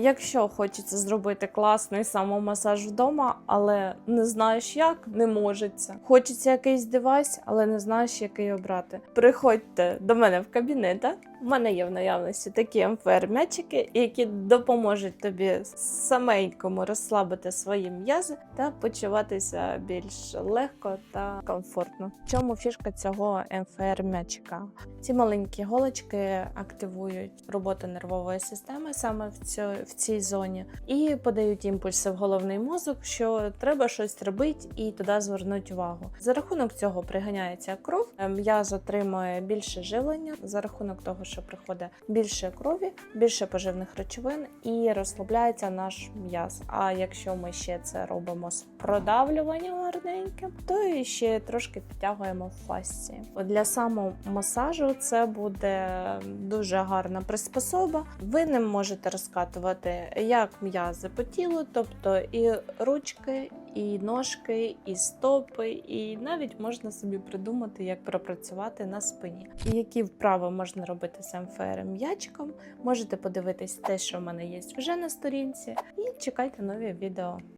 Якщо хочеться зробити класний самомасаж вдома, але не знаєш як, не можеться. Хочеться якийсь девайс, але не знаєш, який обрати. Приходьте до мене в кабінет. У мене є в наявності такі МФР-м'ячики, які допоможуть тобі саменькому розслабити свої м'язи та почуватися більш легко та комфортно. В чому фішка цього МФР-м'ячика? Ці маленькі голочки активують роботу нервової системи саме в, цьо, в цій зоні і подають імпульси в головний мозок, що треба щось робити і туди звернути увагу. За рахунок цього приганяється кров, м'яз отримує більше живлення за рахунок того, що приходить більше крові, більше поживних речовин і розслабляється наш м'яз. А якщо ми ще це робимо з продавлюванням гарненьким, то і ще трошки підтягуємо фасції. Для самомасажу це буде дуже гарна приспособа. Ви ним можете розкатувати як м'язи по тілу, тобто і ручки, і ножки, і стопи, і навіть можна собі придумати, як пропрацювати на спині. І які вправи можна робити з МФР м'ячиком. Можете подивитись те, що в мене є вже на сторінці, і чекайте нові відео.